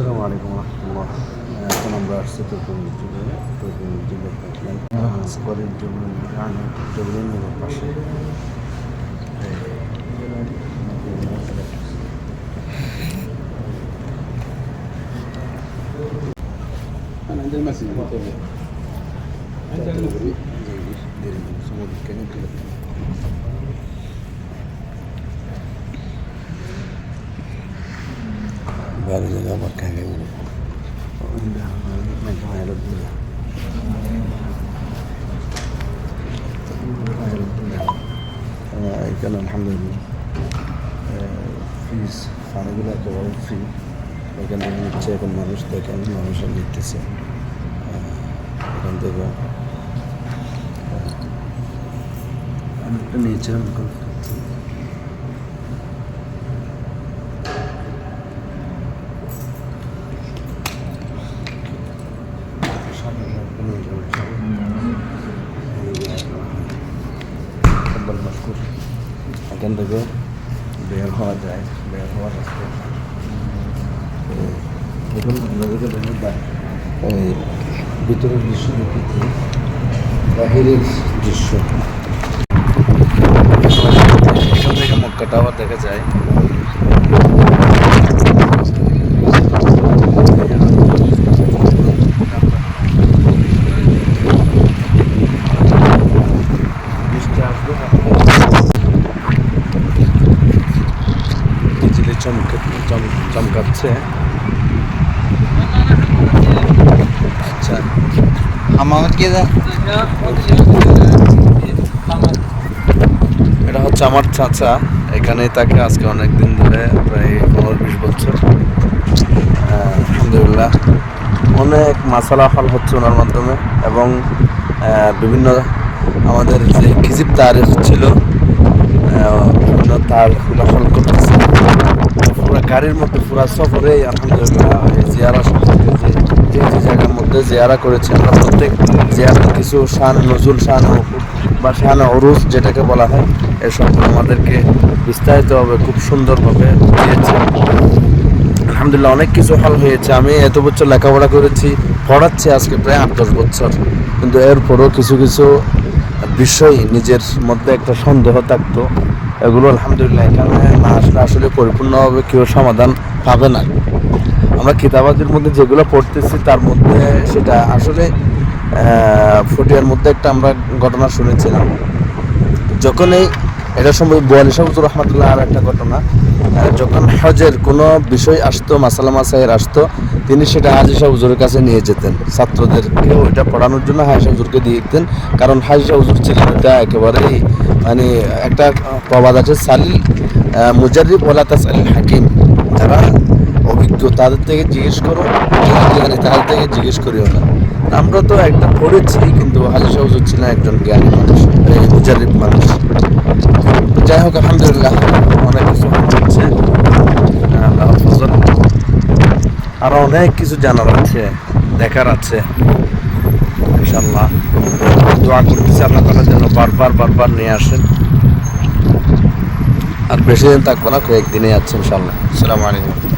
আসসালামু আলাইকুম রহমতুল্লাহ এখন আমরা আসছি তোকে মসজিদে তোকে মসজিদে দেখলাম স্কোয়ারের জন্য জমিনের পাশে أنا عندي المسجد بعد الأول كان يقول قال الحمد لله. في فعلا قلت له في. وكان من التسعة ما مش ده كان ما مش اللي التسعة آه، كان ده. آه، أنا أنا يتهم كنت তব্বল মশকুর এখান থেকে বের হওয়া যায় বের হওয়া রাস্তা। এখন আপনাদেরকে ধন্যবাদ এই ভিতরের দৃশ্য দেখেছি বাহিরের দৃশ্য। মক্কা টাওয়ার দেখা যায়। বিজলি চমকাচ্ছে। আচ্ছা। এটা হচ্ছে আমার চাচা। এখানে তাকে আজকে অনেক দিন ধরে প্রায় পনেরো বিশ বছর। আলহামদুলিল্লাহ। অনেক মাসালা হল হচ্ছে ওনার মাধ্যমে এবং বিভিন্ন আমাদের যে খিজিব তারিখ ছিল তার হল করতেছে। পুরো গাড়ির মধ্যে, পুরো সফরে আলহামদুলিল্লাহ জিয়ারা সম্পর্কে যে যে যে জায়গার মধ্যে জিয়ারা করেছে, আমরা প্রত্যেক জিয়ারা কিছু শান নজুল শান বা শান অরুজ যেটাকে বলা হয় এসব আমাদেরকে বিস্তারিতভাবে খুব সুন্দরভাবে দিয়েছে। আলহামদুলিল্লাহ অনেক কিছু হল হয়েছে। আমি এত বছর লেখাপড়া করেছি, পড়াচ্ছি আজকে প্রায় আট, দশ বছর। কিন্তু এরপরও কিছু কিছু বিষয়, নিজের মধ্যে একটা সন্দেহ থাকতো। এগুলো আলহামদুলিল্লাহ এখানে না আসলে আসলে পরিপূর্ণভাবে কেউ সমাধান পাবে না। আমরা কিতাবাদের মধ্যে যেগুলো পড়তেছি, তার মধ্যে সেটা আসলে ফুটিয়ার মধ্যে একটা আমরা ঘটনা শুনেছিলাম। যখন এই এটা সম্ভব বোয়ালি শাহুজুর রহমতুল্লাহ আর একটা ঘটনা যখন হজের কোনো বিষয় আসতো মাসালা মাসাইয়ের আসতো তিনি সেটা হাজি শাহ হুজুরের কাছে নিয়ে যেতেন। ছাত্রদেরকে ওইটা পড়ানোর জন্য হাজি শাহ হুজুরকে দিয়ে দিতেন। কারণ হাজি শাহ হুজুর ছিলেন এটা একেবারেই মানে একটা প্রবাদ আছে, সালিল মুজারিব ওলা তাসালিল হাকিম। যারা অভিজ্ঞ, তাদের থেকে জিজ্ঞেস করো জ্ঞানী তাদের থেকে জিজ্ঞেস করিও না। আমরা তো একটা পড়েছি, কিন্তু হাজি শাহ হুজুর ছিলেন একজন জ্ঞানী মানুষ এই মুজারিব মানুষ। যাই হোক, আলহামদুলিল্লাহ অনেক কিছু হচ্ছে আল্লাহ ফজল আরও অনেক কিছু জানার আছে, দেখার আছে। ইনশাল্লাহ দোয়া করতেছি আল্লাহ কথা যেন বারবার বারবার নিয়ে আসেন। আর বেশি দিন থাকব না কয়েকদিনে আছে ইনশাল্লাহ আসসালামু আলাইকুম।